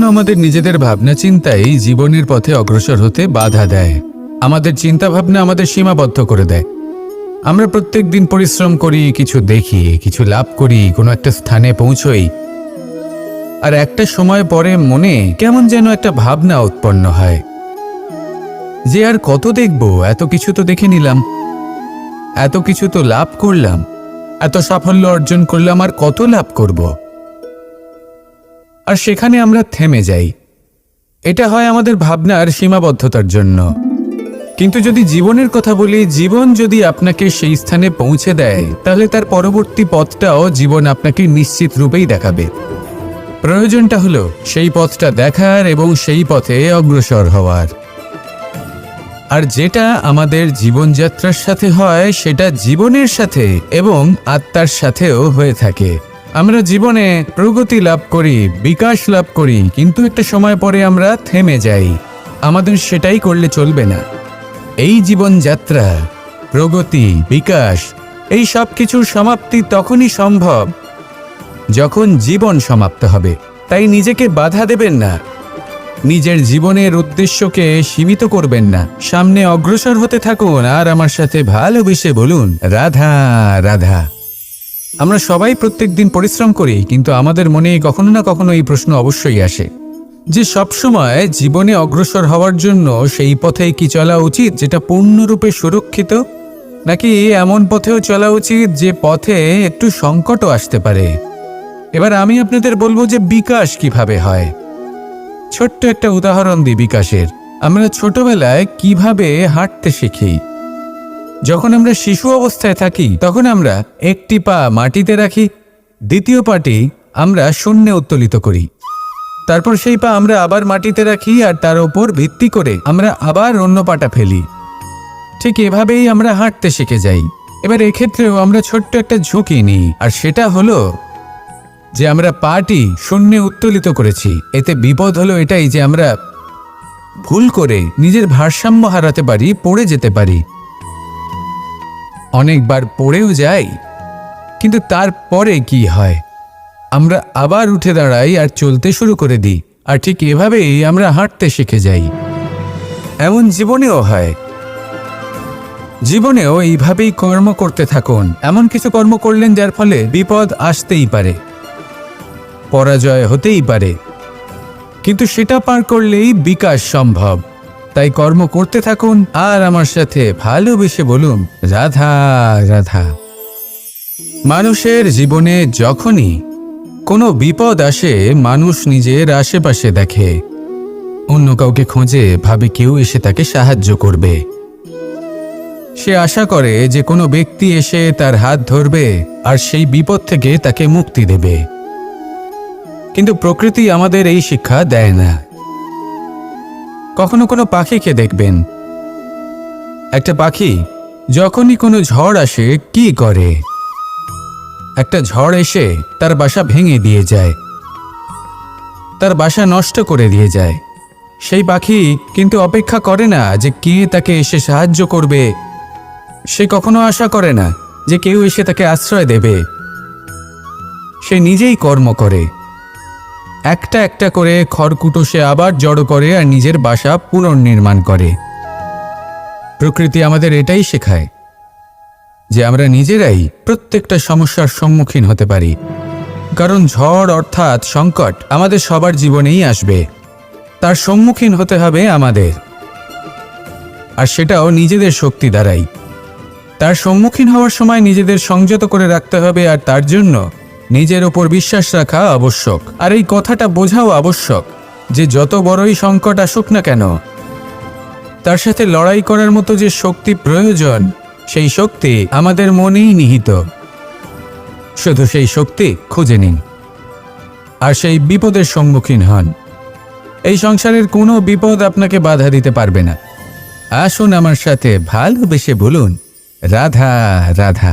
কখনো আমাদের নিজেদের ভাবনা চিন্তাই জীবনের পথে অগ্রসর হতে বাধা দেয়। আমাদের চিন্তা ভাবনা আমাদের সীমাবদ্ধ করে দেয়। আমরা প্রত্যেক দিন পরিশ্রম করি, কিছু দেখি, কিছু লাভ করি, কোনো একটা স্থানে পৌঁছই। আর একটা সময় পরে মনে কেমন যেন একটা ভাবনা উৎপন্ন হয়। যে আর কত দেখব, এত কিছু তো দেখে নিলাম। এত কিছু তো লাভ করলাম। এত সাফল্য অর্জন করলাম, আর কত লাভ করব? আর সেখানে আমরা থেমে যাই। এটা হয় আমাদের ভাবনার সীমাবদ্ধতার জন্য। কিন্তু যদি জীবনের কথা বলি, জীবন যদি আপনাকে সেই স্থানে পৌঁছে দেয়, তাহলে তার পরবর্তী পথটাও জীবন আপনাকে নিশ্চিত রূপেই দেখাবে। প্রয়োজনটা হলো সেই পথটা দেখার এবং সেই পথে অগ্রসর হওয়ার। আর যেটা আমাদের জীবনযাত্রার সাথে হয়, সেটা জীবনের সাথে এবং আত্মার সাথেও হয়ে থাকে। আমরা জীবনে প্রগতি লাভ করি, বিকাশ লাভ করি, কিন্তু একটা সময় পরে আমরা থেমে যাই। আমাদের সেটাই করলে চলবে না। এই জীবনযাত্রা, প্রগতি, বিকাশ, এই সব কিছুর সমাপ্তি তখনই সম্ভব, যখন জীবন সমাপ্ত হবে। তাই নিজেকে বাধা দেবেন না। নিজের জীবনের উদ্দেশ্যকে সীমিত করবেন না। সামনে অগ্রসর হতে থাকুন আর আমার সাথে ভালোবেসে বলুন, রাধা রাধা। আমরা সবাই প্রত্যেক দিন পরিশ্রম করি, কিন্তু আমাদের মনে কখনো না কখনো এই প্রশ্ন অবশ্যই আসে। যে সবসময় জীবনে অগ্রসর হওয়ার জন্য সেই পথে কি চলা উচিত, যেটা পূর্ণরূপে সুরক্ষিত? নাকি এমন পথেও চলা উচিত, যে পথে একটু সংকটও আসতে পারে? এবার আমি আপনাদের বলব যে বিকাশ কীভাবে হয়। ছোট্ট একটা উদাহরণ দিই বিকাশের। আমরা ছোটবেলায় কীভাবে হাঁটতে শিখি? যখন আমরা শিশু অবস্থায় থাকি, তখন আমরা একটি পা মাটিতে রাখি, দ্বিতীয় পাটি আমরা শূন্যে উত্তোলিত করি। তারপর সেই পা আমরা আবার মাটিতে রাখি আর তার ওপর ভিত্তি করে আমরা আবার অন্য পাটা ফেলি। ঠিক এভাবেই আমরা হাঁটতে শিখে যাই। এবার এক্ষেত্রেও আমরা ছোট্ট একটা ঝুঁকি নিই, আর সেটা হলো যে আমরা পাটি শূন্যে উত্তোলিত করেছি। এতে বিপদ হলো এটাই যে আমরা ভুল করে নিজের ভারসাম্য হারাতে পারি, পড়ে যেতে পারি। অনেকবার পড়েও যাই, কিন্তু তারপরে কি হয়? আমরা আবার উঠে দাঁড়াই আর চলতে শুরু করে দিই, আর ঠিক এভাবেই আমরা হাঁটতে শিখে যাই। এমন জীবনেও হয়। জীবনেও এইভাবেই কর্ম করতে থাকুন। এমন কিছু কর্ম করলেন যার ফলে বিপদ আসতেই পারে, পরাজয় হতেই পারে। কিন্তু সেটা পার করলেই বিকাশ সম্ভব। তাই কর্ম করতে থাকুন আর আমার সাথে ভালোবেসে বলুন, রাধা রাধা। মানুষের জীবনে যখনই কোনো বিপদ আসে, মানুষ নিজের আশেপাশে দেখে। অন্য কাউকে খোঁজে ভাবে কেউ এসে তাকে সাহায্য করবে। সে আশা করে যে কোনো ব্যক্তি এসে তার হাত ধরবে আর সেই বিপদ থেকে তাকে মুক্তি দেবে। কিন্তু প্রকৃতি আমাদের এই শিক্ষা দেয় না। কখনো কোনো পাখিকে দেখবেন? একটা পাখি, যখনই কোনো ঝড় আসে, কি করে? একটা ঝড় এসে তার বাসা ভেঙে দিয়ে যায়। তার বাসা নষ্ট করে দিয়ে যায়। সেই পাখি কিন্তু অপেক্ষা করে না যে কে তাকে এসে সাহায্য করবে। সে কখনো আশা করে না যে কেউ এসে তাকে আশ্রয় দেবে। সে নিজেই কর্ম করে। একটা একটা করে খড়কুটো সে আবার জড়ো করে আর নিজের বাসা পুনর্নির্মাণ করে। প্রকৃতি আমাদের এটাই শেখায় যে আমরা নিজেরাই প্রত্যেকটা সমস্যার সম্মুখীন হতে পারি। কারণ ঝড় অর্থাৎ সংকট আমাদের সবার জীবনেই আসবে। তার সম্মুখীন হতে হবে আমাদের। আর সেটাও নিজেদের শক্তি দ্বারাই। তার সম্মুখীন হওয়ার সময় নিজেদের সংযত করে রাখতে হবে আর তার জন্য নিজের ওপর বিশ্বাস রাখা আবশ্যক। আর এই কথাটা বোঝাও আবশ্যক যে যত বড়ই সংকট আসুক না কেন, তার সাথে লড়াই করার মতো যে শক্তি প্রয়োজন, সেই শক্তি আমাদের মনেই নিহিত। শুধু সেই শক্তি খুঁজে নিন, আর সেই বিপদের সম্মুখীন হন। এই সংসারের কোনো বিপদ আপনাকে বাধা দিতে পারবে না। আসুন আমার সাথে ভালোবেসে বলুন, রাধা রাধা।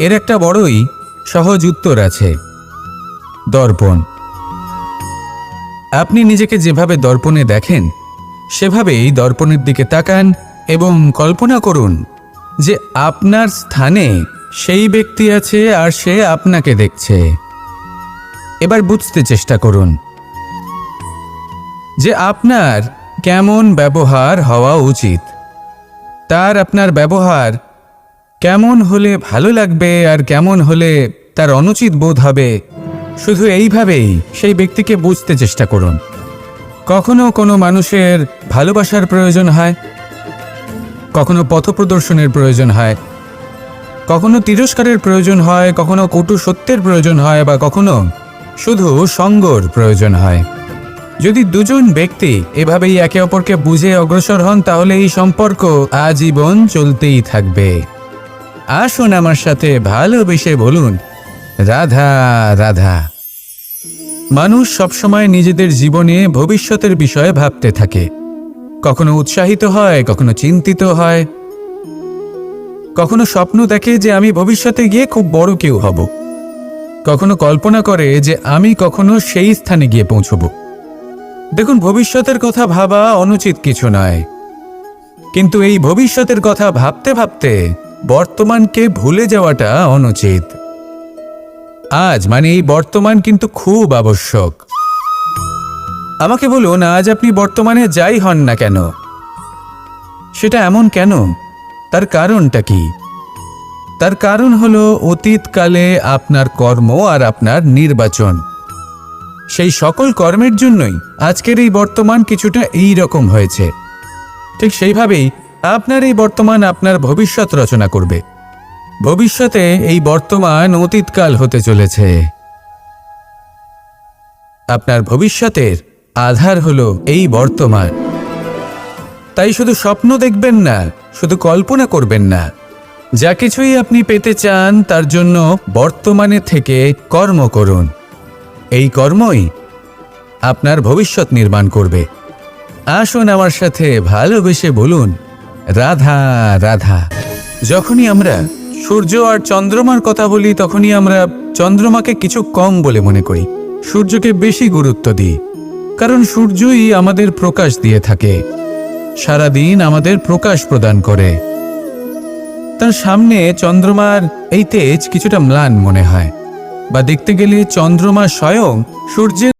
এর একটা বড়ই সহজ উত্তর আছে, দর্পণ। আপনি নিজেকে যেভাবে দর্পণে দেখেন, সেভাবেই দর্পণের দিকে তাকান এবং কল্পনা করুন যে আপনার স্থানে সেই ব্যক্তি আছে আর সে আপনাকে দেখছে। এবার বুঝতে চেষ্টা করুন যে আপনার কেমন ব্যবহার হওয়া উচিত। তার আপনার ব্যবহার কেমন হলে ভালো লাগবে আর কেমন হলে তার অনুচিত বোধ হবে? শুধু এইভাবেই সেই ব্যক্তিকে বুঝতে চেষ্টা করুন। কখনো কোনো মানুষের ভালোবাসার প্রয়োজন হয়? কখনো পথপ্রদর্শনের প্রয়োজন হয়? কখনো তিরস্কারের প্রয়োজন হয়? কখনো কটু সত্যের প্রয়োজন হয়? বা কখনো শুধু সঙ্গর প্রয়োজন হয়? যদি দুজন ব্যক্তি এভাবেই একে অপরকে বুঝে অগ্রসর হন, তাহলে এই সম্পর্ক আজীবন চলতেই থাকবে। আসুন আমার সাথে ভালোবেসে বলুন। রাধা রাধা। মানুষ সবসময় নিজেদের জীবনে ভবিষ্যতের বিষয়ে ভাবতে থাকে। কখনো উৎসাহিত হয়, কখনো চিন্তিত হয়। কখনো স্বপ্ন দেখে যে আমি ভবিষ্যতে গিয়ে খুব বড় কেউ হব। কখনো কল্পনা করে যে আমি কখনো সেই স্থানে গিয়ে পৌঁছব। দেখুন, ভবিষ্যতের কথা ভাবা অনুচিত কিছু নয়। কিন্তু এই ভবিষ্যতের কথা ভাবতে ভাবতে বর্তমানকে ভুলে যাওয়াটা অনুচিত। আজ মানে এই বর্তমান কিন্তু খুব আবশ্যক। আমাকে বলুন, আজ আপনি বর্তমানে যাই হন না কেন? সেটা এমন কেন? তার কারণটা কি? তার কারণ হলো অতীতকালে আপনার কর্ম আর আপনার নির্বাচন। সেই সকল কর্মের জন্যই আজকের এই বর্তমান কিছুটা এই রকম হয়েছে। ঠিক সেইভাবেই আপনার এই বর্তমান আপনার ভবিষ্যৎ রচনা করবে। ভবিষ্যতে এই বর্তমান অতীতকাল হতে চলেছে। আপনার ভবিষ্যতের আধার হলো এই বর্তমান। তাই শুধু স্বপ্ন দেখবেন না, শুধু কল্পনা করবেন না। যা কিছুই আপনি পেতে চান, তার জন্য বর্তমানে থেকে কর্ম করুন। এই কর্মই আপনার ভবিষ্যৎ নির্মাণ করবে। আসুন আমার সাথে ভালোবেসে বলুন রাধা রাধা। যখনই আমরা সূর্য আর চন্দ্রমার কথা বলি, তখনই আমরা চন্দ্রমাকে কিছু কম বলে মনে করি। সূর্যকে বেশি গুরুত্ব দিই, কারণ সূর্যই আমাদের প্রকাশ দিয়ে থাকে। সারাদিন আমাদের প্রকাশ প্রদান করে। তার সামনে চন্দ্রমার এই তেজ কিছুটা ম্লান মনে হয়, বা দেখতে গেলে চন্দ্রমা স্বয়ং সূর্যের